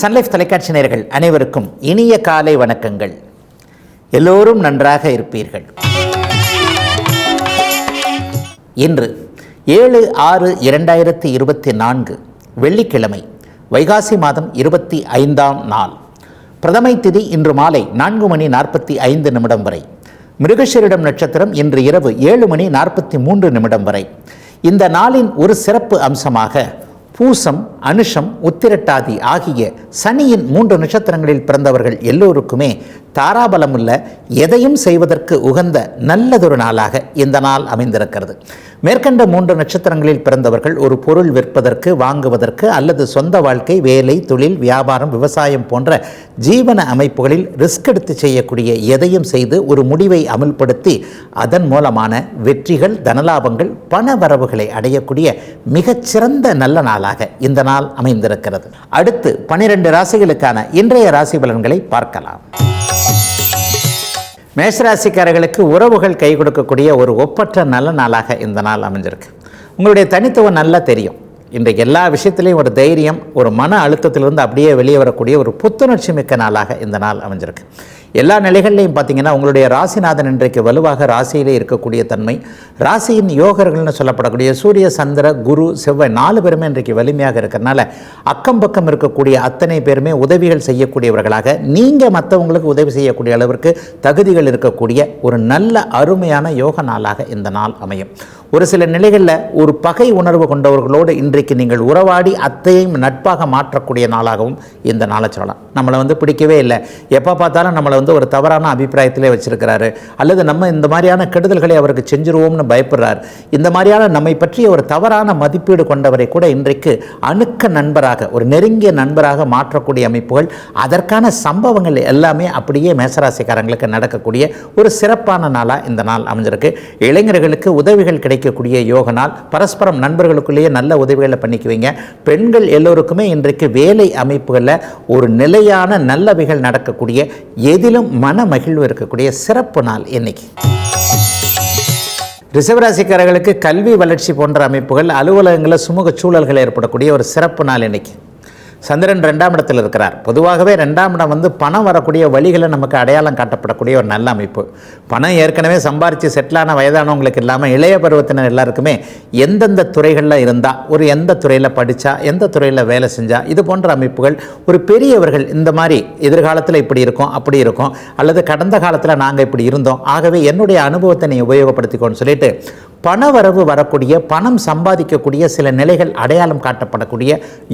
Sun Life தொலைக்காட்சி நேர்கள் அனைவருக்கும் இனிய காலை வணக்கங்கள். எல்லோரும் நன்றாக இருப்பீர்கள். இன்று ஏழு ஆறு இரண்டாயிரத்தி இருபத்தி நான்கு வெள்ளிக்கிழமை வைகாசி மாதம் இருபத்தி ஐந்தாம் நாள். பிரதமை திதி இன்று மாலை நான்கு மணி நாற்பத்தி ஐந்து நிமிடம் வரை. மிருகஷிரிடம் நட்சத்திரம் இன்று இரவு ஏழு மணி நாற்பத்தி மூன்று நிமிடம் வரை. இந்த நாளின் ஒரு சிறப்பு அம்சமாக பூசம் அனுஷம் உத்திரட்டாதி ஆகிய சனியின் மூன்று நட்சத்திரங்களில் பிறந்தவர்கள் எல்லோருக்குமே தாராபலமுள்ள எதையும் செய்வதற்கு உகந்த நல்லதொரு நாளாக இந்த நாள் அமைந்திருக்கிறது. மேற்கண்ட மூன்று நட்சத்திரங்களில் பிறந்தவர்கள் ஒரு பொருள் விற்பதற்கு வாங்குவதற்கு அல்லது சொந்த வாழ்க்கை வேலை தொழில் வியாபாரம் விவசாயம் போன்ற ஜீவன அமைப்புகளில் ரிஸ்க் எடுத்து செய்யக்கூடிய எதையும் செய்து ஒரு முடிவை அமல்படுத்தி அதன் மூலமான வெற்றிகள் தனலாபங்கள் பண வரவுகளை அடையக்கூடிய மிகச்சிறந்த நல்ல நாளாக இந்த நாள் அமைந்திருக்கிறது. அடுத்து பனிரெண்டு ராசிகளுக்கான இன்றைய ராசி பலன்களை பார்க்கலாம். மேஷராசிக்காரர்களுக்கு உறவுகள் கை கொடுக்கக்கூடிய ஒரு ஒப்பற்ற நல்ல நாளாக இந்த நாள் அமைஞ்சிருக்கு. உங்களுடைய தனித்துவம் நல்லா தெரியும். இன்றைக்கு எல்லா விஷயத்திலையும் ஒரு தைரியம் ஒரு மன அழுத்தத்திலிருந்து அப்படியே வெளியே வரக்கூடிய ஒரு புத்துணர்ச்சி மிக்க நாளாக இந்த நாள் அமைஞ்சிருக்கு. எல்லா நிலைகள்லையும் பார்த்தீங்கன்னா உங்களுடைய ராசிநாதன் இன்றைக்கு வலுவாக ராசியிலே இருக்கக்கூடிய தன்மை ராசியின் யோகர்கள்னு சொல்லப்படக்கூடிய சூரிய சந்திர குரு செவ்வாய் நாலு பேருமே இன்றைக்கு வலிமையாக இருக்கிறனால அக்கம் பக்கம் இருக்கக்கூடிய அத்தனை பேருமே உதவிகள் செய்யக்கூடியவர்களாக நீங்கள் மற்றவங்களுக்கு உதவி செய்யக்கூடிய அளவிற்கு தகுதிகள் இருக்கக்கூடிய ஒரு நல்ல அருமையான யோக நாளாக இந்த நாள் அமையும். ஒரு சில நிலைகளில் ஒரு பகை உணர்வு கொண்டவர்களோடு இன்றைக்கு நீங்கள் உறவாடி அத்தையும் நட்பாக மாற்றக்கூடிய நாளாகவும் இந்த நாளை சொல்லலாம். நம்மளை வந்து பிடிக்கவே இல்லை. எப்போ பார்த்தாலும் நம்மளை வந்து ஒரு தவறான அபிப்பிராயத்திலே வச்சிருக்கிறாரு. அல்லது நம்ம இந்த மாதிரியான கெடுதல்களை அவருக்கு செஞ்சிருவோம்னு பயப்படுறார். இந்த மாதிரியான நம்மை பற்றிய ஒரு தவறான மதிப்பீடு கொண்டவரை கூட இன்றைக்கு அணுக்க நண்பராக ஒரு நெருங்கிய நண்பராக மாற்றக்கூடிய அமைப்புகள் அதற்கான சம்பவங்கள் எல்லாமே அப்படியே மேசராசிக்காரங்களுக்கு நடக்கக்கூடிய ஒரு சிறப்பான நாளாக இந்த நாள் அமைஞ்சிருக்கு. இளைஞர்களுக்கு உதவிகள் கிடைக்கக்கூடிய யோக நாள் பரஸ்பரம் நண்பர்களுக்குள்ளேயே நல்ல உதவிகளை பண்ணிக்குவீங்க. பெண்கள் எல்லோருக்குமே இன்றைக்கு வேலை அமைப்புகளில் ஒரு நிலையான நல்லவைகள் நடக்கக்கூடிய எதிலும் மன மகிழ்வு இருக்கக்கூடிய சிறப்பு நாள் இன்னைக்கு. ரிசவராசிக்காரர்களுக்கு கல்வி வளர்ச்சி போன்ற அமைப்புகள் அலுவலகங்களில் சுமூக சூழல்கள் ஏற்படக்கூடிய ஒரு சிறப்பு நாள் இன்னைக்கு. சந்திரன் ரெண்டாம் இடத்தில் இருக்கிறார். பொதுவாகவே ரெண்டாம் இடம் வந்து பணம் வரக்கூடிய வழிகளை நமக்கு அடையாளம் காட்டப்படக்கூடிய ஒரு நல்ல அமைப்பு. பணம் ஏற்கனவே சம்பாரித்து செட்டிலான வயதானவங்களுக்கு இல்லாமல் இளைய பருவத்தினர் எல்லாருக்குமே எந்தெந்த துறைகளில் இருந்தால் ஒரு எந்த துறையில் படித்தா எந்த துறையில் வேலை செஞ்சால் இது போன்ற அமைப்புகள் ஒரு பெரியவர்கள் இந்த மாதிரி எதிர்காலத்தில் இப்படி இருக்கும் அப்படி இருக்கும் அல்லது கடந்த காலத்தில் நாங்கள் இப்படி இருந்தோம் ஆகவே என்னுடைய அனுபவத்தை நீ உபயோகப்படுத்திக்கோன்னு சொல்லிட்டு பணவரவு வரக்கூடிய பணம் சம்பாதிக்கக்கூடிய சில நிலைகள் அடையாளம் காட்டப்படக்கூடிய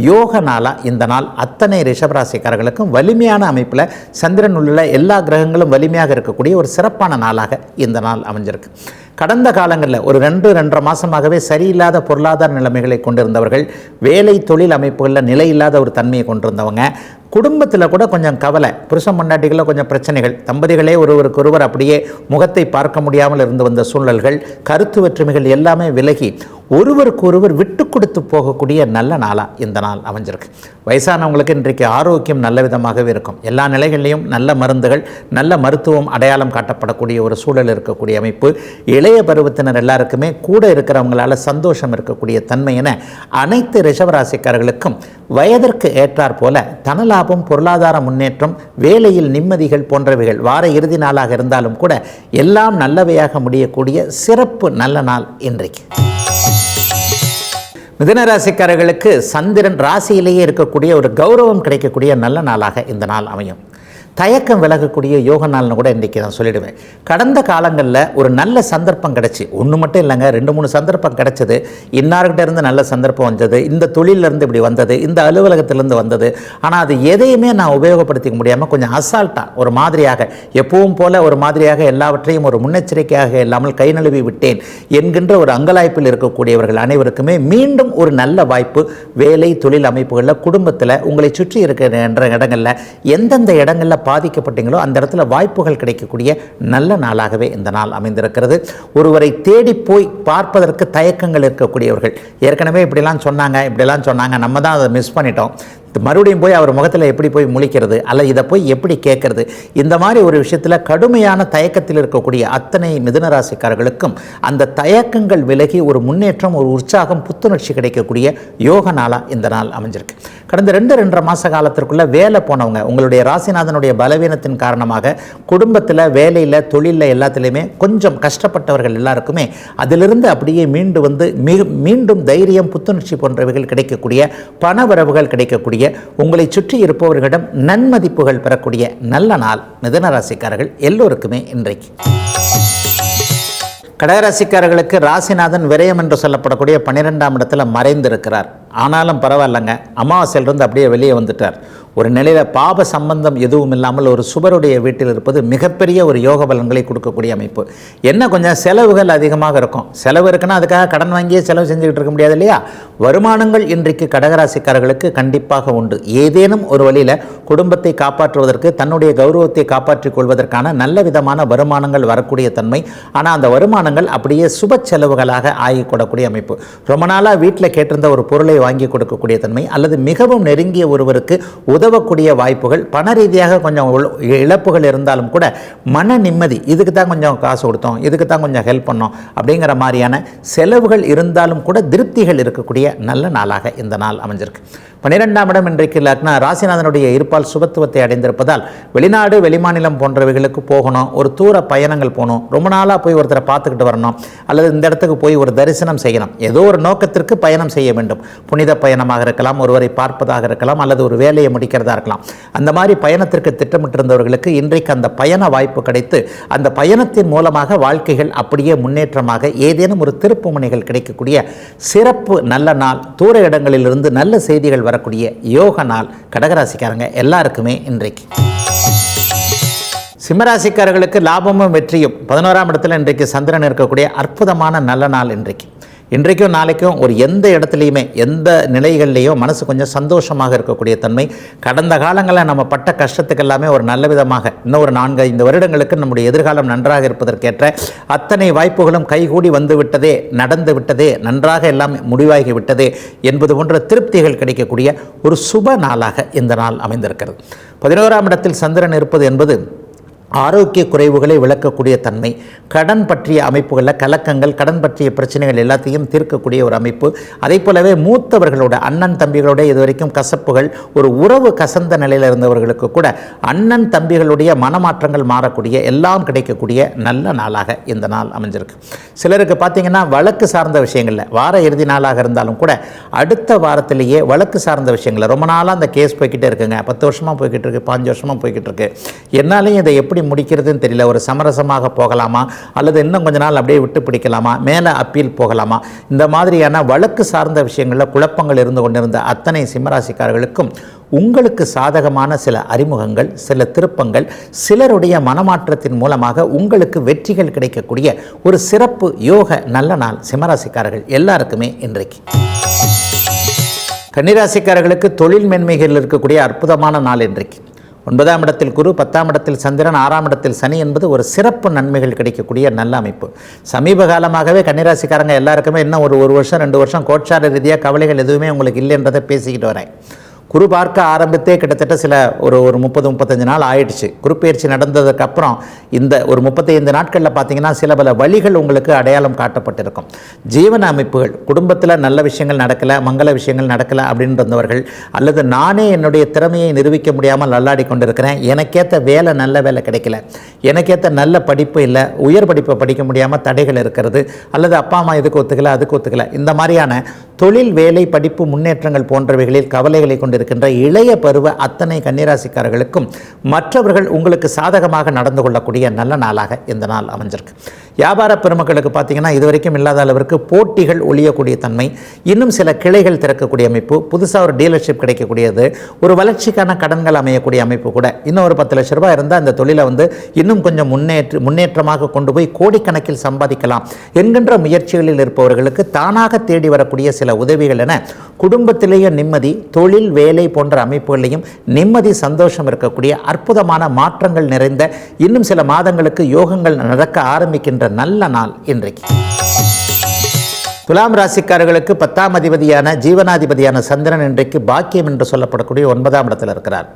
யோக நாளாக இந்த நாள். அத்தனை ரிஷபராசிக்காரர்களுக்கும் வலிமையான அமைப்பில் சந்திரன் உள்ள எல்லா கிரகங்களும் வலிமையாக இருக்கக்கூடிய ஒரு சிறப்பான நாளாக இந்த நாள் அமைஞ்சிருக்கு. கடந்த காலங்களில் ஒரு ரெண்டு ரெண்டரை மாதமாகவே சரியில்லாத பொருளாதார நிலைமைகளை கொண்டிருந்தவர்கள் வேலை தொழில் அமைப்புகளில் நிலையில்லாத ஒரு தன்மையை கொண்டிருந்தவங்க குடும்பத்தில் கூட கொஞ்சம் கவலை. புருஷன் பொண்டாட்டிகளில் கொஞ்சம் பிரச்சனைகள். தம்பதிகளே ஒருவருக்கு ஒருவர் அப்படியே முகத்தை பார்க்க முடியாமல் இருந்து வந்த சூழல்கள் கருத்து வேற்றுமைகள் எல்லாமே விலகி ஒருவருக்கு ஒருவர் விட்டு கொடுத்து போகக்கூடிய நல்ல நாளாக இந்த நாள் அமைஞ்சிருக்கு. வயசானவங்களுக்கு இன்றைக்கு ஆரோக்கியம் நல்ல விதமாகவே இருக்கும். எல்லா நிலைகளிலையும் நல்ல மருந்துகள் நல்ல மருத்துவம் அடையாளம் காட்டப்படக்கூடிய ஒரு சூழல் இருக்கக்கூடிய அமைப்பு. இளைய பருவத்தினர் எல்லாருக்குமே கூட இருக்கிறவங்களால சந்தோஷம் இருக்கக்கூடிய தன்மை என அனைத்து ரிஷவராசிக்காரர்களுக்கும் வயதிற்கு ஏற்றாற் போல தனலாபம் பொருளாதார முன்னேற்றம் வேலையில் நிம்மதிகள் போன்றவைகள் வார இறுதி நாளாக இருந்தாலும் கூட எல்லாம் நல்லவையாக முடியக்கூடிய சிறப்பு நல்ல நாள் இன்றைக்கு. மிதனராசிக்காரர்களுக்கு சந்திரன் ராசியிலேயே இருக்கக்கூடிய ஒரு கௌரவம் கிடைக்கக்கூடிய நல்ல நாளாக இந்த நாள் அமையும். தயக்கம் விலகக்கூடிய யோக நாள்னு கூட இன்றைக்கி நான் சொல்லிடுவேன். கடந்த காலங்களில் ஒரு நல்ல சந்தர்ப்பம் கிடச்சி ஒன்று மட்டும் இல்லைங்க ரெண்டு மூணு சந்தர்ப்பம் கிடச்சது. இன்னார்கிட்ட இருந்து நல்ல சந்தர்ப்பம் வந்தது இந்த தொழிலிருந்து இப்படி வந்தது இந்த அலுவலகத்திலேருந்து வந்தது. ஆனால் அது எதையுமே நான் உபயோகப்படுத்திக்க முடியாமல் கொஞ்சம் அசால்ட்டாக ஒரு மாதிரியாக எப்பவும் போல ஒரு மாதிரியாக எல்லாவற்றையும் ஒரு முன்னெச்சரிக்கையாக இல்லாமல் கை நழுவி விட்டேன். என்கின்ற ஒரு அங்கலாய்ப்பில் இருக்கக்கூடியவர்கள் அனைவருக்குமே மீண்டும் ஒரு நல்ல வாய்ப்பு வேலை தொழில் அமைப்புகளில் குடும்பத்தில் உங்களை சுற்றி இருக்கிற இடங்களில் எந்தெந்த இடங்களில் பாதிக்கப்பட்டீங்களோ அந்த இடத்துல வாய்ப்புகள் கிடைக்கக்கூடிய நல்ல நாளாகவே இந்த நாள் அமைந்திருக்கிறது. ஒருவரை தேடி போய் பார்ப்பதற்கு தயக்கங்கள் இருக்கக்கூடியவர்கள். ஏற்கனவே இப்படிலாம் சொன்னாங்க இப்படிலாம் சொன்னாங்க. நம்ம தான் அதை மிஸ் பண்ணிட்டோம். மறுபடியும் போய் அவர் முகத்தில் எப்படி போய் முழிக்கிறது? அல்ல இதை போய் எப்படி கேட்கறது? இந்த மாதிரி ஒரு விஷயத்தில் கடுமையான தயக்கத்தில் இருக்கக்கூடிய அத்தனை மிதுனராசிக்காரர்களுக்கும் அந்த தயக்கங்கள் விலகி ஒரு முன்னேற்றம் ஒரு உற்சாகம் புத்துணர்ச்சி கிடைக்கக்கூடிய யோக நாளாக இந்த நாள் அமைஞ்சிருக்கு. கடந்த ரெண்டு ரெண்டரை மாத காலத்திற்குள்ளே வேலை போனவங்க உங்களுடைய ராசிநாதனுடைய பலவீனத்தின் காரணமாக குடும்பத்தில் வேலையில் தொழிலில் எல்லாத்துலேயுமே கொஞ்சம் கஷ்டப்பட்டவர்கள் எல்லாருக்குமே அதிலிருந்து அப்படியே மீண்டு வந்து மீண்டும் தைரியம் புத்துணர்ச்சி போன்றவைகள் கிடைக்கக்கூடிய பணவரவுகள் கிடைக்கக்கூடிய உங்களை சுற்றி இருப்பவர்களிடம் நன்மதிப்புகள் பெறக்கூடிய நல்ல நாள் மிதன ராசிக்காரர்கள் எல்லோருக்குமே இன்றைக்கு. கடகராசிக்காரர்களுக்கு ராசிநாதன் விரயம் என்று சொல்லப்படக்கூடிய பன்னிரெண்டாம் இடத்துல மறைந்திருக்கிறார். ஆனாலும் பரவாயில்லைங்க. அமாவாசையிலிருந்து அப்படியே வெளியே வந்துட்டார். ஒரு நிலையில் பாப சம்பந்தம் எதுவும் இல்லாமல் ஒரு சுபருடைய வீட்டில் இருப்பது மிகப்பெரிய ஒரு யோக பலன்களை கொடுக்கக்கூடிய அமைப்பு. என்ன கொஞ்சம் செலவுகள் அதிகமாக இருக்கும். செலவு இருக்குன்னா அதுக்காக கடன் வாங்கியே செலவு செஞ்சுக்கிட்டு இருக்க முடியாது இல்லையா? வருமானங்கள் இன்றைக்கு கடகராசிக்காரர்களுக்கு கண்டிப்பாக உண்டு. ஏதேனும் ஒரு வழியில் குடும்பத்தை காப்பாற்றுவதற்கு தன்னுடைய கௌரவத்தை காப்பாற்றிக் கொள்வதற்கான நல்ல விதமான வருமானங்கள் வரக்கூடிய தன்மை. ஆனால் அந்த வருமானங்கள் அப்படியே சுப செலவுகளாக ஆகிக்கூடக்கூடிய அமைப்பு. ரொம்ப நாளாக வீட்டில் கேட்டிருந்த ஒரு பொருளை வாங்கி கொடுக்கக்கூடிய தன்மை அல்லது மிகவும் நெருங்கிய ஒருவருக்கு உதவக்கூடிய வாய்ப்புகள் பண ரீதியாக கொஞ்சம் இழப்புகள் இருந்தாலும் கூட மன நிம்மதி இதுக்கு தான் கொஞ்சம் காசு கொடுத்தோம் இதுக்கு தான் கொஞ்சம் ஹெல்ப் பண்ணோம் அப்படிங்கிற மாதிரியான செலவுகள் இருந்தாலும் கூட திருப்திகள் இருக்கக்கூடிய நல்ல நாளாக இந்த நாள் அமைஞ்சிருக்கு. பன்னிரெண்டாம் இடம் இன்றைக்கு இல்லாட்டினா ராசிநாதனுடைய இருப்பால் சுபத்துவத்தை அடைந்திருப்பதால் வெளிநாடு வெளிமாநிலம் போன்றவைகளுக்கு போகணும் ஒரு தூர பயணங்கள் போகணும் ரொம்ப நாளாக போய் ஒருத்தரை பார்த்துக்கிட்டு வரணும் அல்லது இந்த இடத்துக்கு போய் ஒரு தரிசனம் செய்யணும் ஏதோ ஒரு நோக்கத்திற்கு பயணம் செய்ய வேண்டும். புனித பயணமாக இருக்கலாம் ஒருவரை பார்ப்பதாக இருக்கலாம் அல்லது ஒரு வேலையை முடிக்கிறதா இருக்கலாம். அந்த மாதிரி பயணத்திற்கு திட்டமிட்டிருந்தவர்களுக்கு இன்றைக்கு அந்த பயண வாய்ப்பு கிடைத்து அந்த பயணத்தின் மூலமாக வாழ்க்கைகள் அப்படியே முன்னேற்றமாக ஏதேனும் ஒரு திருப்பு முனைகள் கிடைக்கக்கூடிய சிறப்பு நல்ல நாள் தூர இடங்களிலிருந்து நல்ல செய்திகள் வர வரக்கூடிய யோக நாள் கடகராசிக்காரங்க எல்லாருக்குமே இன்றைக்கு. சிம்மராசிக்காரர்களுக்கு லாபமும் வெற்றியும். பதினோராம் இடத்துல இன்றைக்கு சந்திரன் இருக்கக்கூடிய அற்புதமான நல்ல நாள் இன்றைக்கு. இன்றைக்கும் நாளைக்கும் ஒரு எந்த இடத்துலையுமே எந்த நிலைகள்லேயும் மனசு கொஞ்சம் சந்தோஷமாக இருக்கக்கூடிய தன்மை. கடந்த காலங்களில் நம்ம பட்ட கஷ்டத்துக்கு எல்லாமே ஒரு நல்ல விதமாக இன்னும் ஒரு நான்கு ஐந்து வருடங்களுக்கு நம்முடைய எதிர்காலம் நன்றாக இருப்பதற்கேற்ற அத்தனை வாய்ப்புகளும் கைகூடி வந்து விட்டதே நடந்து விட்டதே நன்றாக எல்லாம் முடிவாகி விட்டதே என்பது போன்ற திருப்திகள் கிடைக்கக்கூடிய ஒரு சுப நாளாக இந்த நாள் அமைந்திருக்கிறது. பதினோராம் இடத்தில் சந்திரன் இருப்பது என்பது ஆரோக்கிய குறைவுகளை விளக்கக்கூடிய தன்மை. கடன் பற்றிய அமைப்புகளில் கலக்கங்கள் கடன் பற்றிய பிரச்சனைகள் எல்லாத்தையும் தீர்க்கக்கூடிய ஒரு அமைப்பு. அதே போலவே மூத்தவர்களோட அண்ணன் தம்பிகளோட இதுவரைக்கும் கசப்புகள் ஒரு உறவு கசந்த நிலையில் இருந்தவர்களுக்கு கூட அண்ணன் தம்பிகளுடைய மனமாற்றங்கள் மாறக்கூடிய எல்லாம் கிடைக்கக்கூடிய நல்ல நாளாக இந்த நாள் அமைஞ்சிருக்கு. சிலருக்கு பார்த்தீங்கன்னா வழக்கு சார்ந்த விஷயங்களில் வார இறுதி நாளாக இருந்தாலும் கூட அடுத்த வாரத்திலேயே வழக்கு சார்ந்த விஷயங்களில் ரொம்ப நாளாக அந்த கேஸ் போய்கிட்டே இருக்குங்க. பத்து வருஷமாக போய்கிட்டு இருக்கு பாஞ்சு வருஷமாக போய்கிட்டு இருக்கு. என்னாலையும் இதை எப்படி முடிக்கிறதுன்னு தெரியல. ஒரு சமரசமாக போகலாமா? அல்லது இன்னும் கொஞ்ச நாள் அப்படியே விட்டு பிடிக்கலாமா? மேலே அப்பீல் போகலாமா? இந்த மாதிரியான வழக்கு சார்ந்த விஷயங்களில் குழப்பங்கள் இருந்து கொண்டிருந்த அத்தனை சிம்மராசிக்காரர்களுக்கும் உங்களுக்கு சாதகமான சில அறிமுகங்கள் சில திருப்பங்கள் சிலருடைய மனமாற்றத்தின் மூலமாக உங்களுக்கு வெற்றிகள் கிடைக்கக்கூடிய ஒரு சிறப்பு யோக நல்ல நாள் சிம்மராசிக்காரர்கள் எல்லாருக்குமே இன்றைக்கு. கன்னிராசிக்காரர்களுக்கு தொழில் மென்மைகள் இருக்கக்கூடிய அற்புதமான நாள் இன்றைக்கு. ஒன்பதாம் இடத்தில் குரு பத்தாம் இடத்தில் சந்திரன் ஆறாம் இடத்தில் சனி என்பது ஒரு சிறப்பு நன்மைகள் கிடைக்கக்கூடிய நல்ல அமைப்பு. சமீப காலமாகவே கன்னிராசிக்காரங்க எல்லாருக்குமே இன்னும் ஒரு ஒரு வருஷம் ரெண்டு வருஷம் கோட்சார ரீதியாக கவலைகள் எதுவுமே உங்களுக்கு இல்லைன்றதை பேசிக்கிட்டு வரேன். குரு பார்க்க ஆரம்பித்தே கிட்டத்தட்ட சில ஒரு ஒரு முப்பது முப்பத்தஞ்சு நாள் ஆயிடுச்சு. குருப்பெயர்ச்சி நடந்ததுக்கப்புறம் இந்த ஒரு முப்பத்தைந்து நாட்களில் பார்த்தீங்கன்னா சில பல வழிகள் உங்களுக்கு அடையாளம் காட்டப்பட்டிருக்கும். ஜீவன அமைப்புகள் குடும்பத்தில் நல்ல விஷயங்கள் நடக்கலை மங்கள விஷயங்கள் நடக்கலை அப்படின்றவர்கள் இருந்தவர்கள் அல்லது நானே என்னுடைய திறமையை நிரூபிக்க முடியாமல் நல்லாடி கொண்டிருக்கிறேன் எனக்கேற்ற வேலை நல்ல வேலை கிடைக்கல எனக்கேற்ற நல்ல படிப்பு இல்லை உயர் படிப்பை படிக்க முடியாமல் தடைகள் இருக்கிறது அல்லது அப்பா அம்மா இதுக்கு ஒத்துக்கல அதுக்கு ஒத்துக்கலை இந்த மாதிரியான தொழில் வேலை படிப்பு முன்னேற்றங்கள் போன்றவைகளில் கவலைகளை கொண்டிருக்கின்ற இளைய பருவ அத்தனை கன்னிராசிக்காரர்களுக்கும் மற்றவர்கள் உங்களுக்கு சாதகமாக நடந்து கொள்ளக்கூடிய நல்ல நாளாக இந்த நாள் அமைஞ்சிருக்கு. வியாபார பெருமக்களுக்கு பார்த்தீங்கன்னா இதுவரைக்கும் இல்லாத அளவிற்கு போட்டிகள் ஒழியக்கூடிய தன்மை இன்னும் சில கிளைகள் திறக்கக்கூடிய அமைப்பு புதுசாக ஒரு டீலர்ஷிப் கிடைக்கக்கூடியது ஒரு வளர்ச்சிக்கான கடன்கள் அமையக்கூடிய அமைப்பு கூட. இன்னும் ஒரு பத்து லட்ச ரூபாய் இருந்தால் அந்த தொழிலை வந்து இன்னும் கொஞ்சம் முன்னேற்ற முன்னேற்றமாக கொண்டு போய் கோடிக்கணக்கில் சம்பாதிக்கலாம். என்கின்ற முயற்சிகளில் இருப்பவர்களுக்கு தானாக தேடி வரக்கூடிய சில உதவிகள் என குடும்பத்திலேயே நிம்மதி தொழில் வேலை போன்ற அமைப்புகளையும் நிம்மதி சந்தோஷம் இருக்கக்கூடிய அற்புதமான மாற்றங்கள் நிறைந்த இன்னும் சில மாதங்களுக்கு யோகங்கள் நடக்க ஆரம்பிக்கின்ற நல்ல நாள் இன்றைக்கு. துலாம் ராசிக்காரர்களுக்கு பத்தாம் அதிபதியான ஜீவனாதிபதியான சந்திரன் இன்றைக்கு பாக்கியம் என்று சொல்லப்படக்கூடிய ஒன்பதாம் இடத்தில் இருக்கிறார்.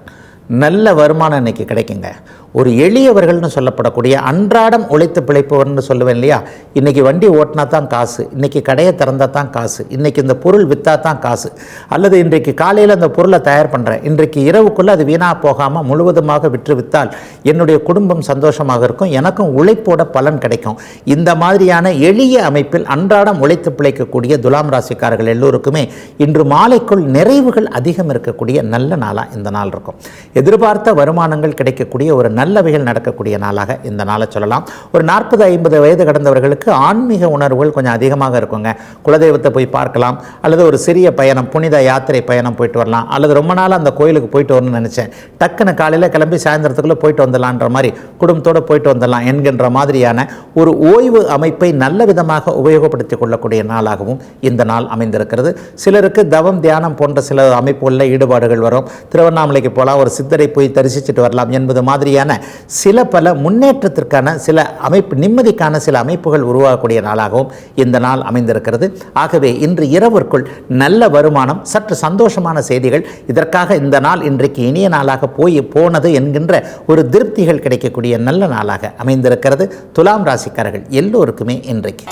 நல்ல வருமானம் இன்னைக்கு கிடைக்குங்க. ஒரு எளியவர்கள்னு சொல்லப்படக்கூடிய அன்றாடம் உழைத்து பிழைப்பவர்னு சொல்லுவேன் இல்லையா? இன்றைக்கி வண்டி ஓட்டினா தான் காசு இன்றைக்கி கடையை திறந்தால் தான் காசு இன்றைக்கி இந்த பொருள் விற்றா தான் காசு அல்லது இன்றைக்கு காலையில் அந்த பொருளை தயார் பண்ணுறேன் இன்றைக்கு இரவுக்குள்ளே அது வீணாக போகாமல் முழுவதுமாக விற்று விற்றால் என்னுடைய குடும்பம் சந்தோஷமாக இருக்கும் எனக்கும் உழைப்போட பலன் கிடைக்கும். இந்த மாதிரியான எளிய அமைப்பில் அன்றாடம் உழைத்து பிழைக்கக்கூடிய துலாம் ராசிக்காரர்கள் எல்லோருக்குமே இன்று மாலைக்குள் நிறைவுகள் அதிகம் இருக்கக்கூடிய நல்ல நாளாக இந்த நாள் இருக்கும். எதிர்பார்த்த வருமானங்கள் கிடைக்கக்கூடிய ஒரு நல்லவைகள் நடக்கக்கூடிய நாளாக இந்த நாளை சொல்லலாம். ஒரு நாற்பது ஐம்பது வயது கடந்தவர்களுக்கு ஆன்மீக உணர்வுகள் கொஞ்சம் அதிகமாக இருக்குங்க. குலதெய்வத்தை போய் பார்க்கலாம் அல்லது ஒரு சிறிய பயணம் புனித யாத்திரை பயணம் போயிட்டு வரலாம் அல்லது ரொம்ப நாள் அந்த கோயிலுக்கு போயிட்டு வரணும்னு நினச்சேன். டக்குன்னு காலையில் கிளம்பி சாயந்தரத்துக்குள்ளே போயிட்டு வந்துடலான்ற மாதிரி குடும்பத்தோடு போயிட்டு வந்துடலாம் என்கின்ற மாதிரியான ஒரு ஓய்வு அமைப்பை நல்ல விதமாக உபயோகப்படுத்திக் கொள்ளக்கூடிய நாளாகவும் இந்த நாள் அமைந்திருக்கிறது. சிலருக்கு தவம் தியானம் போன்ற சில அமைப்புகளில் ஈடுபாடுகள் வரும். திருவண்ணாமலைக்கு போகலாம் ஒரு சித்தரை போய் தரிசிச்சுட்டு வரலாம் என்பது மாதிரியான சில பல முன்னேற்றத்திற்கான சில அமைப்பு நிம்மதிக்கான சில அமைப்புகள் உருவாகக்கூடிய நாளாகவும் இந்த நாள் அமைந்திருக்கிறது. ஆகவே இன்று இரவிற்குள் நல்ல வருமானம் சற்று சந்தோஷமான செய்திகள் இதற்காக இந்த நாள் இன்றைக்கு இனிய நாளாக போய் போனது என்கின்ற ஒரு திருப்திகள் கிடைக்கக்கூடிய நல்ல நாளாக அமைந்திருக்கிறது. துலாம் ராசிக்காரர்கள் எல்லோருக்குமே இன்றைக்கு.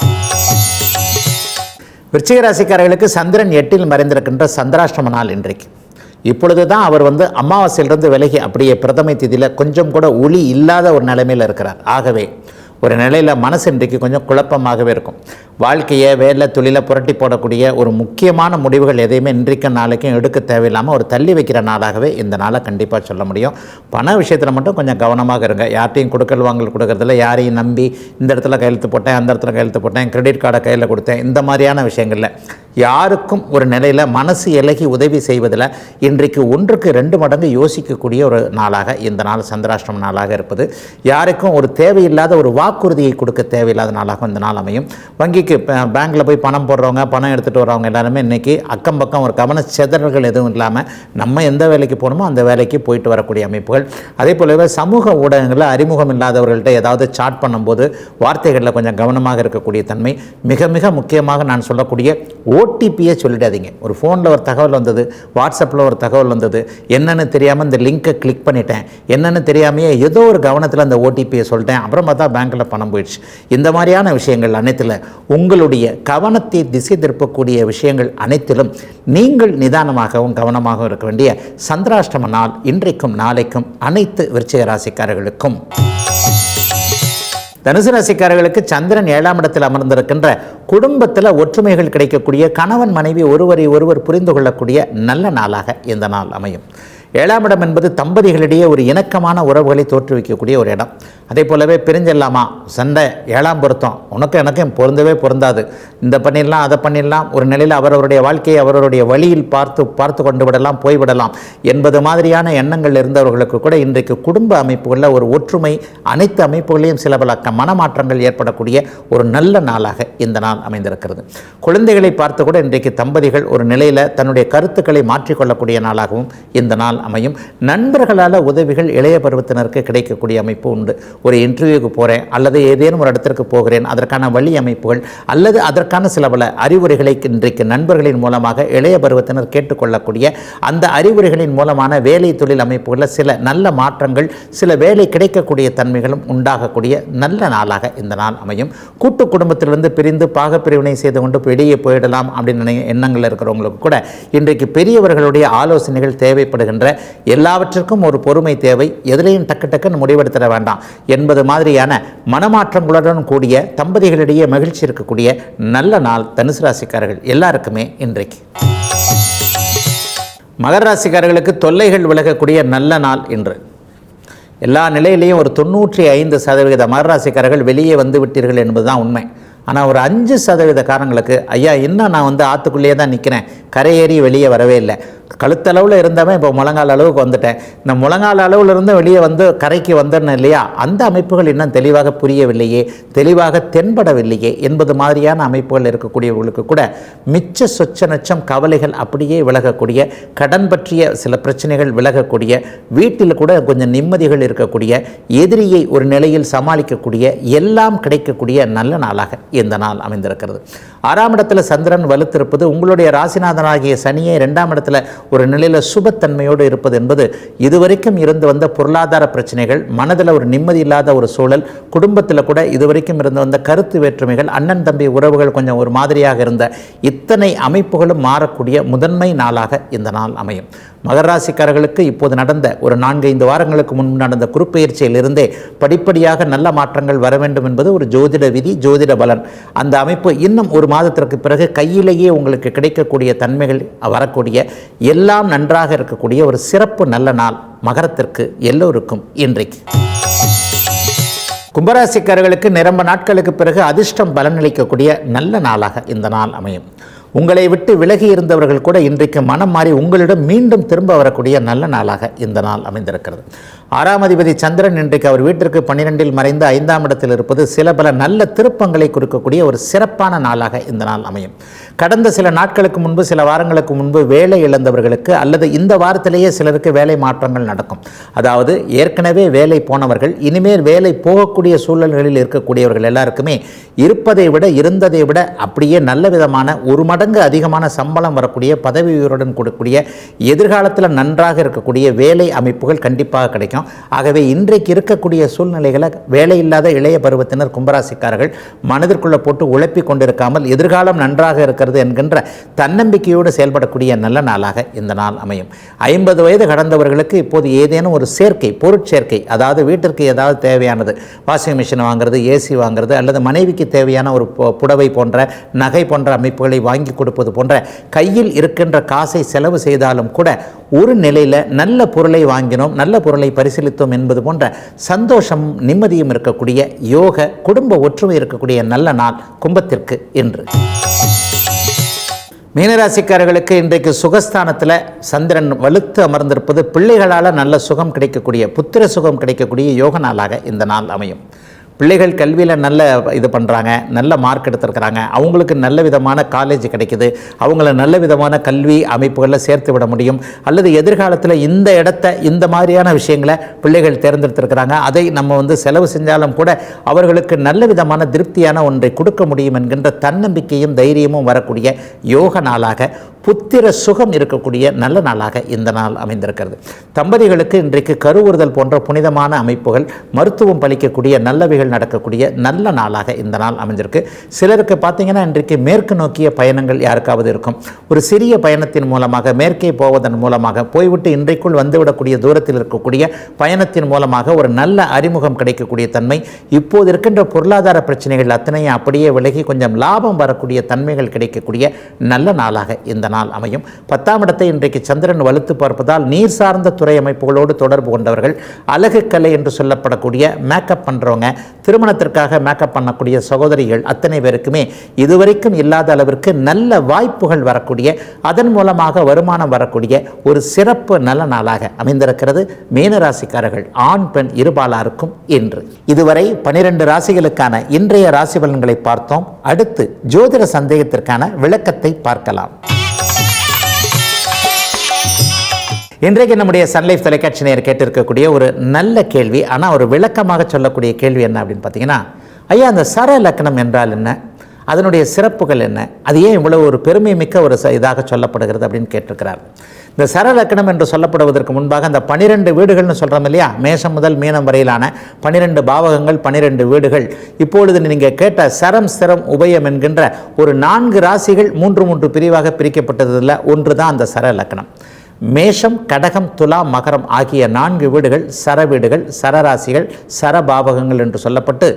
விருச்சிக ராசிக்காரர்களுக்கு சந்திரன் எட்டில் மறைந்திருக்கின்ற சந்திராஷ்டம நாள் இன்றைக்கு. இப்பொழுது தான் அவர் வந்து அமாவாசையிலிருந்து விலகி அப்படியே பிரதமை திதியில் கொஞ்சம் கூட ஒளி இல்லாத ஒரு நிலைமையில் இருக்கிறார். ஆகவே ஒரு நிலையில் மனசு இன்றைக்கு கொஞ்சம் குழப்பமாகவே இருக்கும். வாழ்க்கையை வேலை தொழிலை புரட்டி போடக்கூடிய ஒரு முக்கியமான முடிவுகள் எதையுமே இன்றைக்கும் நாளைக்கும் எடுக்க தேவையில்லாமல் ஒரு தள்ளி வைக்கிற நாளாகவே இந்த நாளை கண்டிப்பாக சொல்ல முடியும். பண விஷயத்தில் மட்டும் கொஞ்சம் கவனமாக இருங்க. யார்ட்டையும் கொடுக்கல் வாங்கல் கொடுக்கறதில்ல யாரையும் நம்பி இந்த இடத்துல கையெழுத்து போட்டேன் அந்த இடத்துல கையெழுத்து போட்டேன் கிரெடிட் கார்டை கையில் கொடுத்தேன் இந்த மாதிரியான விஷயங்களில் யாருக்கும் ஒரு நிலையில் மனசு இலகி உதவி செய்வதில் இன்றைக்கு ஒன்றுக்கு ரெண்டு மடங்கு யோசிக்கக்கூடிய ஒரு நாளாக இந்த நாள் சந்திராஷ்டிரம் நாளாக இருப்பது. யாருக்கும் ஒரு தேவையில்லாத ஒரு வா வாக்குறுதியை கொடுக்க தேவையில்லாத நாளாக இந்த நாள் அமையும். வங்கிக்கு பேங்க்கில் போய் பணம் போடுறவங்க பணம் எடுத்துகிட்டு வரவங்க எல்லாருமே இன்றைக்கி அக்கம் பக்கம் ஒரு கவன சிதறல்கள் எதுவும் இல்லாமல் நம்ம எந்த வேலைக்கு போகணுமோ அந்த வேலைக்கு போயிட்டு வரக்கூடிய அமைப்புகள். அதே போலவே சமூக ஊடகங்களில் அறிமுகம் இல்லாதவர்கள்ட்ட ஏதாவது சாட் பண்ணும்போது வார்த்தைகளில் கொஞ்சம் கவனமாக இருக்கக்கூடிய தன்மை மிக மிக முக்கியமாக நான் சொல்லக்கூடிய ஓடிபியை சொல்லிடாதீங்க. ஒரு ஃபோனில் ஒரு தகவல் வந்தது வாட்ஸ்அப்பில் ஒரு தகவல் வந்தது என்னன்னு தெரியாமல் இந்த லிங்கை கிளிக் பண்ணிட்டேன் என்னன்னு தெரியாமையே ஏதோ ஒரு கவனத்தில் அந்த ஓடிபியை சொல்லிட்டேன் அப்புறம் பார்த்தா பேங்க்கில் கணக்கில் பணம் போயிடுச்சு. இந்த மாதிரியான விஷயங்கள் அனைத்தில் உங்களுடைய கவனத்தை திசை திருப்பக்கூடிய விஷயங்கள் அனைத்திலும் நீங்கள் நிதானமாகவும் கவனமாகவும் இருக்க வேண்டிய சந்திராஷ்டம நாள் இன்றைக்கும் நாளைக்கும் அனைத்து விருச்சிக ராசிக்காரர்களுக்கும். தனுசு ராசிக்காரர்களுக்கு சந்திரன் ஏழாம் இடத்தில் அமர்ந்திருக்கின்ற குடும்பத்தில் ஒற்றுமைகள் கிடைக்கக்கூடிய கணவன் மனைவி ஒருவரை ஒருவர் புரிந்து கொள்ளக்கூடிய நல்ல நாளாக இந்த நாள் அமையும். ஏழாம் இடம் என்பது தம்பதிகளிடையே ஒரு இணக்கமான உறவுகளை தோற்றுவிக்கக்கூடிய ஒரு இடம். அதே போலவே பிரிஞ்சிடலாமா சண்டை ஏழாம் பொருத்தம். உனக்கும் எனக்கும் பொருந்தவே பொருந்தாது. இந்த பண்ணிடலாம் அதை பண்ணிடலாம். ஒரு நிலையில் அவரவருடைய வாழ்க்கையை அவரவருடைய வழியில் பார்த்து பார்த்து கொண்டு விடலாம் போய்விடலாம் என்பது மாதிரியான எண்ணங்கள் இருந்தவர்களுக்கு கூட இன்றைக்கு குடும்ப அமைப்புகளில் ஒரு ஒற்றுமை அனைத்து அமைப்புகளையும் சில பல மனமாற்றங்கள் ஏற்படக்கூடிய ஒரு நல்ல நாளாக இந்த நாள் அமைந்திருக்கிறது. குழந்தைகளை பார்த்து கூட இன்றைக்கு தம்பதிகள் ஒரு நிலையில் தன்னுடைய கருத்துக்களை மாற்றிக்கொள்ளக்கூடிய நாளாகவும் இந்த நாள் அமையும். நண்பர்களால் உதவிகள் இளைய பருவத்தினருக்கு கிடைக்கக்கூடிய அமைப்பு உண்டு. ஒரு இன்டர்வியூக்கு போகிறேன் அல்லது ஏதேனும் ஒரு இடத்திற்கு போகிறேன் அதற்கான வழி அமைப்புகள் அல்லது அதற்கான சில பல அறிவுரைகளை இன்றைக்கு நண்பர்களின் மூலமாக இளைய பருவத்தினர் கேட்டுக்கொள்ளக்கூடிய அந்த அறிவுரைகளின் மூலமான வேலை தொழில் அமைப்புகளில் சில நல்ல மாற்றங்கள் சில வேலை கிடைக்கக்கூடிய தன்மைகளும் உண்டாகக்கூடிய நல்ல நாளாக இந்த நாள் அமையும். கூட்டு குடும்பத்திலிருந்து பிரிந்து பாகப்பிரிவினை செய்து கொண்டு வெளியே போயிடலாம் அப்படின்னு எண்ணங்கள் இருக்கிறவங்களுக்கு கூட இன்றைக்கு பெரியவர்களுடைய ஆலோசனைகள் தேவைப்படுகின்ற எல்லாவற்றிற்கும் ஒரு பொறுமை தேவை. எதிலையும் டக்கு டக்குன்னு முடிவெடுத்திட வேண்டாம். என்பது மாதிரியான மனமாற்றங்களுடன் கூடிய தம்பதிகளிடையே மகிழ்ச்சி இருக்கக்கூடிய நல்ல நாள் தனுசு ராசிக்காரர்கள் எல்லாருக்குமே இன்றைக்கு. மகர ராசிக்காரர்களுக்கு தொல்லைகள் விலகக்கூடிய நல்ல நாள் இன்று. எல்லா நிலையிலையும் ஒரு தொண்ணூற்றி ஐந்து சதவிகித மகராசிக்காரர்கள் வெளியே வந்து விட்டீர்கள் என்பதுதான் உண்மை. ஆனால் ஒரு அஞ்சு சதவீத காரணங்களுக்கு ஐயா இன்னும் நான் வந்து ஆற்றுக்குள்ளேயே தான் நிற்கிறேன் கரையேறி வெளியே வரவே இல்லை. கழுத்தளவில் இருந்தவன் இப்போ முழங்கால் அளவுக்கு வந்துட்டேன். இந்த முழங்கால் அளவில் வெளியே வந்து கரைக்கு வந்தேன்னு இல்லையா? அந்த அமைப்புகள் இன்னும் தெளிவாக புரியவில்லையே தெளிவாக தென்படவில்லையே என்பது மாதிரியான அமைப்புகள் இருக்கக்கூடியவர்களுக்கு கூட மிச்ச சொச்ச நச்சம் கவலைகள் அப்படியே விலகக்கூடிய கடன் பற்றிய சில பிரச்சனைகள் விலகக்கூடிய வீட்டில் கூட கொஞ்சம் நிம்மதிகள் இருக்கக்கூடிய எதிரியை ஒரு நிலையில் சமாளிக்கக்கூடிய எல்லாம் கிடைக்கக்கூடிய நல்ல நாளாக இந்த நாள் அமைந்திருக்கிறது. ஆறாம் இடத்துல சந்திரன் வலுத்திருப்பது உங்களுடைய ராசிநாதனாகிய சனியை ரெண்டாம் இடத்துல ஒரு நிலையில் சுபத்தன்மையோடு இருப்பது என்பது இதுவரைக்கும் இருந்து வந்த பொருளாதார பிரச்சனைகள் மனதில் ஒரு நிம்மதி இல்லாத ஒரு சூழல் குடும்பத்தில் கூட இதுவரைக்கும் இருந்து வந்த கருத்து வேற்றுமைகள் அண்ணன் தம்பி உறவுகள் கொஞ்சம் ஒரு மாதிரியாக இருந்த இத்தனை அமைப்புகளும் மாறக்கூடிய முதன்மை நாளாக இந்த நாள் அமையும். மகராசிக்காரர்களுக்கு இப்போது நடந்த ஒரு நான்கு ஐந்து வாரங்களுக்கு முன்பு நடந்த குறுப்பெயர்ச்சியிலிருந்தே படிப்படியாக நல்ல மாற்றங்கள் வர வேண்டும் என்பது ஒரு ஜோதிட விதி ஜோதிட பலன். அந்த அமைப்பு இன்னும் ஒரு மாதத்திற்கு பிறகு கையிலேயே உங்களுக்கு கிடைக்கக்கூடிய தன்மைகள் வரக்கூடிய எல்லாம் நன்றாக இருக்கக்கூடிய ஒரு சிறப்பு நல்ல நாள் மகரத்திற்கு எல்லோருக்கும் இன்றைக்கு. கும்பராசிக்காரர்களுக்கு நிரம்ப நாட்களுக்கு பிறகு அதிர்ஷ்டம் பலனளிக்கக்கூடிய நல்ல நாளாக இந்த நாள் அமையும். உங்களை விட்டு விலகி இருந்தவர்கள் கூட இன்றைக்கு மனம் மாறி உங்களிடம் மீண்டும் திரும்ப வரக்கூடிய நல்ல நாளாக இந்த நாள் அமைந்திருக்கிறது. ஆறாம் அதிபதி சந்திரன் இன்றைக்கு அவர் வீட்டிற்கு பன்னிரெண்டில் மறைந்து ஐந்தாம் இடத்தில் இருப்பது சில பல நல்ல திருப்பங்களை கொடுக்கக்கூடிய ஒரு சிறப்பான நாளாக இந்த நாள் அமையும். கடந்த சில நாட்களுக்கு முன்பு சில வாரங்களுக்கு முன்பு வேலை இழந்தவர்களுக்கு அல்லது இந்த வாரத்திலேயே சிலருக்கு வேலை மாற்றங்கள் நடக்கும். அதாவது ஏற்கனவே வேலை போனவர்கள் இனிமேல் வேலை போகக்கூடிய சூழல்களில் இருக்கக்கூடியவர்கள் எல்லாருக்குமே இருப்பதை விட இருந்ததை விட அப்படியே நல்ல விதமான ஒரு மடங்கு அதிகமான சம்பளம் வரக்கூடிய பதவி உயர்வுடன் கொடுக்கக்கூடிய எதிர்காலத்தில் நன்றாக இருக்கக்கூடிய வேலை அமைப்புகள் கண்டிப்பாக கிடைக்கும். ஆகவே இன்றைக்கு இருக்கக்கூடிய சூழ்நிலைகளை வேலை இல்லாத இளைய பருவத்தினர் கும்பராசிக்காரர்கள் மனதிற்குள்ளே போட்டு உழப்பி கொண்டிருக்காமல் எதிர்காலம் நன்றாக இருக்கிறது என்கின்ற தன்னம்பிக்கையோடு செயல்படக்கூடிய நல்ல நாளாக இந்த நாள் அமையும். ஐம்பது வயது கடந்தவர்களுக்கு இப்போது ஏதேனும் ஒரு சேர்க்கை பொருட்சேர்க்கை அதாவது வீட்டிற்கு ஏதாவது தேவையானது வாஷிங் மிஷின் வாங்குறது ஏசி வாங்குறது அல்லது மனைவிக்கு தேவையான ஒரு பு- புடவை போன்ற நகை போன்ற அமைப்புகளை வாங்கி கொடுப்பது போன்ற கையில் இருக்கின்ற காசை செலவு செய்தாலும் கூட ஒரு நிலையில் நல்ல பொருளை வாங்கினோம் நல்ல பொருளை பரிசீலித்தோம் என்பது போன்ற சந்தோஷமும் நிம்மதியும் இருக்கக்கூடிய யோக குடும்ப ஒற்றுமை இருக்கக்கூடிய நல்ல நாள் கும்பத்திற்கு இன்று. மீனராசிக்காரர்களுக்கு இன்றைக்கு சுகஸ்தானத்தில் சந்திரன் வலுத்து அமர்ந்திருப்பது பிள்ளைகளால் நல்ல சுகம் கிடைக்கக்கூடிய புத்திர சுகம் கிடைக்கக்கூடிய யோக நாளாக இந்த நாள் அமையும். பிள்ளைகள் கல்வியில் நல்ல இது பண்ணுறாங்க நல்ல மார்க் எடுத்திருக்கிறாங்க. அவங்களுக்கு நல்ல விதமான காலேஜ் கிடைக்குது. அவங்கள நல்ல விதமான கல்வி அமைப்புகளில் சேர்த்து விட முடியும். அல்லது எதிர்காலத்தில் இந்த இடத்த இந்த மாதிரியான விஷயங்களை பிள்ளைகள் தேர்ந்தெடுத்திருக்கிறாங்க. அதை நம்ம வந்து செலவு செஞ்சாலும் கூட அவர்களுக்கு நல்ல விதமான திருப்தியான ஒன்றை கொடுக்க முடியும் என்கின்ற தன்னம்பிக்கையும் தைரியமும் வரக்கூடிய யோக நாளாக புத்திர சுகம் இருக்கக்கூடிய நல்ல நாளாக இந்த நாள் அமைந்திருக்கிறது. தம்பதிகளுக்கு இன்றைக்கு கருவுறுதல் போன்ற புனிதமான அமைப்புகள் மருத்துவம் பலிக்கக்கூடிய நல்லவைகள் நடக்கக்கூடிய நல்ல நாளாக இந்த நாள் அமைஞ்சிருக்கு. சிலருக்கு பார்த்தீங்கன்னா இன்றைக்கு மேற்கு நோக்கிய பயணங்கள் யாருக்காவது இருக்கும்? ஒரு சிறிய பயணத்தின் மூலமாக மேற்கே போவதன் மூலமாக போய்விட்டு இன்றைக்குள் வந்துவிடக்கூடிய தூரத்தில் இருக்கக்கூடிய பயணத்தின் மூலமாக ஒரு நல்ல அறிமுகம் கிடைக்கக்கூடிய தன்மை இப்போது இருக்கின்ற பொருளாதார பிரச்சனைகள் அத்தனையும் அப்படியே விலகி கொஞ்சம் லாபம் வரக்கூடிய தன்மைகள் கிடைக்கக்கூடிய நல்ல நாளாக இந்த நாள் அமையும். பத்தாம் இடத்தை இன்றைக்கு சந்திரன் வலுத்து பார்ப்பதால் நீர் சார்ந்த துறை அமைப்புகளோடு தொடர்பு கொண்டவர்கள் அழகு கலை என்று சொல்லப்படக்கூடிய மேக்கப் பண்ணுறவங்க திருமணத்திற்காக மேக்கப் பண்ணக்கூடிய சகோதரிகள் அத்தனை பேருக்குமே இதுவரைக்கும் இல்லாத அளவிற்கு நல்ல வாய்ப்புகள் வரக்கூடிய அதன் மூலமாக வருமானம் வரக்கூடிய ஒரு சிறப்பு நல்ல நாளாக அமைந்திருக்கிறது. மீனராசிக்காரர்கள் ஆண் பெண் இருபாலாருக்கும் இன்று. இதுவரை பனிரெண்டு ராசிகளுக்கான இன்றைய ராசி பலன்களை பார்த்தோம். அடுத்து ஜோதிட சந்தேகத்திற்கான விளக்கத்தை பார்க்கலாம். இன்றைக்கு நம்முடைய சன்லைஃப் தொலைக்காட்சி நேர் கேட்டிருக்கக்கூடிய ஒரு நல்ல கேள்வி ஆனால் ஒரு விளக்கமாக சொல்லக்கூடிய கேள்வி என்ன அப்படின்னு பார்த்தீங்கன்னா ஐயா அந்த சர லக்னம் என்றால் என்ன? அதனுடைய சிறப்புகள் என்ன? அது ஏன் இவ்வளவு ஒரு பெருமை மிக்க ஒரு இதாக சொல்லப்படுகிறது அப்படின்னு கேட்டிருக்கிறார். இந்த சர லக்னம் என்று சொல்லப்படுவதற்கு முன்பாக அந்த பனிரெண்டு வீடுகள்னு சொல்கிறோம் இல்லையா? மேஷம் முதல் மீனம் வரையிலான பனிரெண்டு பாவகங்கள் பனிரெண்டு வீடுகள். இப்பொழுது நீங்கள் கேட்ட சரம் சிரம் உபயம் என்கின்ற ஒரு நான்கு ராசிகள் மூன்று மூன்று பிரிவாக பிரிக்கப்பட்டதில் ஒன்று தான் அந்த சர லக்னம் மேஷம் கடகம் துலா மகரம் ஆகிய நான்கு வீடுகள் சர வீடுகள் சரராசிகள் சரபாவகங்கள் என்று சொல்லப்பட்டு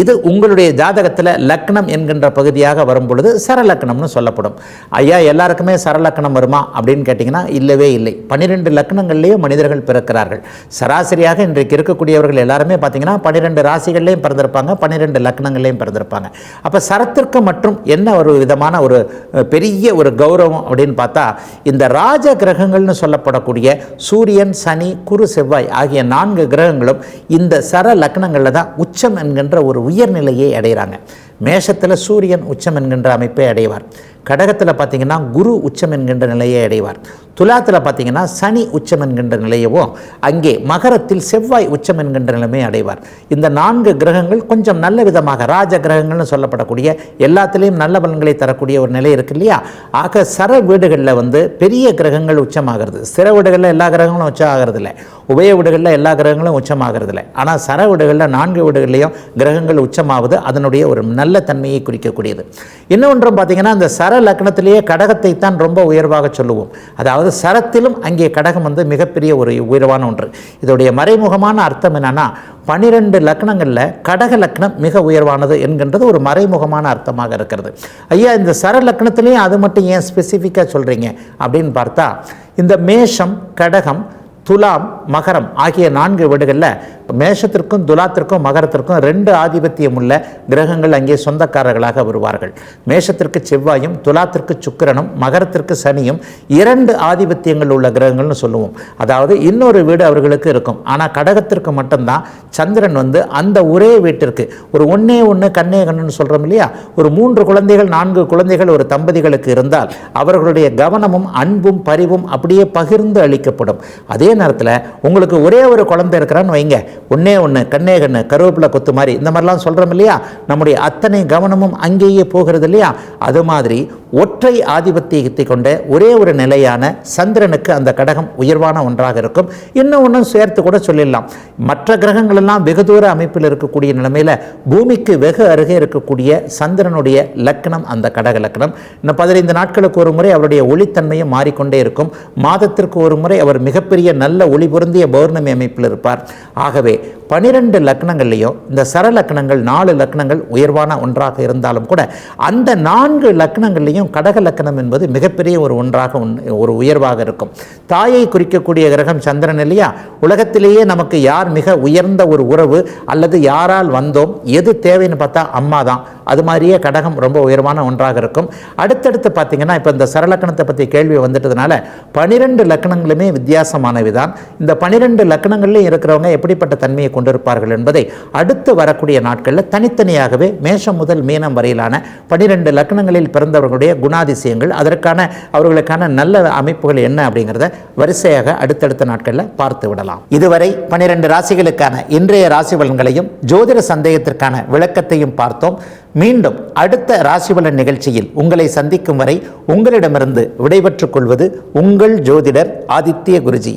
இது உங்களுடைய ஜாதகத்தில் லக்னம் என்கின்ற பகுதியாக வரும் பொழுது சரலக்னம்னு சொல்லப்படும். ஐயா எல்லாருக்குமே சரலக்னம் வருமா அப்படின்னு கேட்டிங்கன்னா இல்லவே இல்லை. பன்னிரெண்டு லக்னங்கள்லேயே மனிதர்கள் பிறக்கிறார்கள். சராசரியாக இன்றைக்கு இருக்கக்கூடியவர்கள் எல்லாருமே பார்த்தீங்கன்னா பன்னிரெண்டு ராசிகள்லேயும் பிறந்திருப்பாங்க பன்னிரெண்டு லக்னங்கள்லேயும் பிறந்திருப்பாங்க. அப்போ சரத்திற்கு மற்றும் என்ன ஒரு விதமான ஒரு பெரிய ஒரு கௌரவம் அப்படின்னு பார்த்தா இந்த ராஜ கிரகங்கள் கிரகங்கள்னு சொல்லப்படக்கூடிய சூரியன் சனி குரு செவ்வாய் ஆகிய நான்கு கிரகங்களும் இந்த சர லக்னங்களில் தான் உச்சம் என்கின்ற ஒரு உயர்நிலையை அடைகிறாங்க. மேஷத்தில் சூரியன் உச்சம் என்கின்ற அமைப்பை அடைவார். கடகத்தில் பார்த்தீங்கன்னா குரு உச்சம் என்கின்ற நிலையை அடைவார். துலாத்தில் பார்த்திங்கன்னா சனி உச்சம் என்கின்ற நிலையவும் அங்கே மகரத்தில் செவ்வாய் உச்சம் என்கின்ற நிலைமை அடைவார். இந்த நான்கு கிரகங்கள் கொஞ்சம் நல்ல விதமாக ராஜ கிரகங்கள்னு சொல்லப்படக்கூடிய எல்லாத்துலேயும் நல்ல பலன்களை தரக்கூடிய ஒரு நிலை இருக்கு இல்லையா? ஆக சர வீடுகளில் வந்து பெரிய கிரகங்கள் உச்சமாக உச்சமாகிறது. சிற வீடுகளில் எல்லா கிரகங்களும் உச்சம் ஆகிறது இல்லை உபய வீடுகளில் எல்லா கிரகங்களும் உச்சமாகிறது இல்லை ஆனால் சர வீடுகளில் நான்கு வீடுகள்லேயும் கிரகங்கள் உச்சமாவது அதனுடைய ஒரு நல்ல தன்மையை குறிக்கக்கூடியது. இன்னொன்றும் பார்த்தீங்கன்னா அந்த சர லக்னத்திலேயே கடகத்தை தான் ரொம்ப உயர்வாக சொல்லுவோம். அதாவது சரத்திலும் அங்கே கடகம் வந்து மிகப்பெரிய ஒரு உயர்வான ஒன்று. இதோடைய மறைமுகமான அர்த்தம் என்னென்னா பனிரெண்டு லக்னங்களில் கடக லக்னம் மிக உயர்வானது என்கின்றது ஒரு மறைமுகமான அர்த்தமாக இருக்கிறது. ஐயா இந்த சர லக்னத்திலையும் அது மட்டும் ஏன் ஸ்பெசிஃபிக்காக சொல்கிறீங்க அப்படின்னு பார்த்தா இந்த மேஷம் கடகம் துலாம் மகரம் ஆகிய நான்கு வீடுகளில் மேஷத்திற்கும் துலாத்திற்கும் மகரத்திற்கும் ரெண்டு ஆதிபத்தியம் உள்ள கிரகங்கள் அங்கே சொந்தக்காரர்களாக வருவார்கள். மேஷத்திற்கு செவ்வாயும் துலாத்திற்கு சுக்கிரனும் மகரத்திற்கு சனியும் இரண்டு ஆதிபத்தியங்கள் உள்ள கிரகங்கள்னு சொல்லுவோம். அதாவது இன்னொரு வீடு அவர்களுக்கு இருக்கும். ஆனால் கடகத்திற்கு மட்டும்தான் சந்திரன் வந்து அந்த ஒரே வீட்டிற்கு ஒரு ஒன்னே ஒன்று கண்ணே கண்ணுன்னு சொல்கிறோம் இல்லையா? ஒரு மூன்று குழந்தைகள் நான்கு குழந்தைகள் ஒரு தம்பதிகளுக்கு இருந்தால் அவர்களுடைய கவனமும் அன்பும் பரிவும் அப்படியே பகிர்ந்து அளிக்கப்படும். அதே நேரத்தில் உங்களுக்கு ஒரே ஒரு குழந்தை இருக்கிறான்னு வைங்க. ஒன்னே ஒன்று கண்ணே கண்ணு கருவேப்பிலை கொத்து மாதிரி. இந்த மாதிரிலாம் சொல்கிறோம் இல்லையா? நம்முடைய அத்தனை கவனமும் அங்கேயே போகிறது இல்லையா? அது மாதிரி ஒற்றை ஆதிபத்தியத்தை கொண்ட ஒரே ஒரு நிலையான சந்திரனுக்கு அந்த கடகம் உயர்வான ஒன்றாக இருக்கும். இன்னும் ஒன்றும் சேர்த்து கூட சொல்லிடலாம். மற்ற கிரகங்கள் எல்லாம் வெகு தூர அமைப்பில் இருக்கக்கூடிய நிலைமையில் பூமிக்கு வெகு அருகே இருக்கக்கூடிய சந்திரனுடைய லக்னம் அந்த கடக லக்னம் இந்த பதினைந்து நாட்களுக்கு ஒரு முறை அவருடைய ஒளித்தன்மையும் மாறிக்கொண்டே இருக்கும். மாதத்திற்கு ஒரு முறை அவர் மிகப்பெரிய நல்ல ஒளி பொருந்திய பௌர்ணமி அமைப்பில் இருப்பார். ஆகவே பனிரெண்டு லக்னங்கள்லேயோ இந்த சர லக்னங்கள் நாலு லக்னங்கள் உயர்வான ஒன்றாக இருந்தாலும் கூட அந்த நான்கு லக்னங்கள்லேயும் கடக லக்னம் என்பது மிகப்பெரிய ஒரு ஒன்றாக ஒரு உயர்வாக இருக்கும். தாயை குறிக்கக்கூடிய கிரகம் சந்திரன் இல்லையா? உலகத்திலேயே நமக்கு யார் மிக உயர்ந்த ஒரு உறவு அல்லது யாரால் வந்தோம் எது தேவைன்னு பார்த்தா அம்மா தான். அது மாதிரியே கடகம் ரொம்ப உயர்வான ஒன்றாக இருக்கும். அடுத்தடுத்து பார்த்தீங்கன்னா இப்போ இந்த சரலக்கணத்தை பற்றி கேள்வி வந்துட்டதுனால பனிரெண்டு லக்கணங்களுமே வித்தியாசமானவை தான் இந்த பனிரெண்டு லக்கணங்கள்லையும் இருக்கிறவங்க எப்படிப்பட்ட தன்மையை கொண்டிருப்பார்கள் என்பதை அடுத்து வரக்கூடிய நாட்களில் தனித்தனியாகவே மேஷம் முதல் மீனம் வரையிலான பனிரெண்டு லக்கணங்களில் பிறந்தவர்களுடைய குணாதிசயங்கள் அதற்கான அவர்களுக்கான நல்ல அமைப்புகள் என்ன அப்படிங்கிறத வரிசையாக அடுத்தடுத்த நாட்களில் பார்த்து விடலாம். இதுவரை பனிரெண்டு ராசிகளுக்கான இன்றைய ராசி பலன்களையும் ஜோதிட சந்தேகத்திற்கான விளக்கத்தையும் பார்த்தோம். மீண்டும் அடுத்த ராசிபலன் நிகழ்ச்சியில் உங்களை சந்திக்கும் வரை உங்களிடமிருந்து விடைபெற்றுக் கொள்வது உங்கள் ஜோதிடர் ஆதித்ய குருஜி.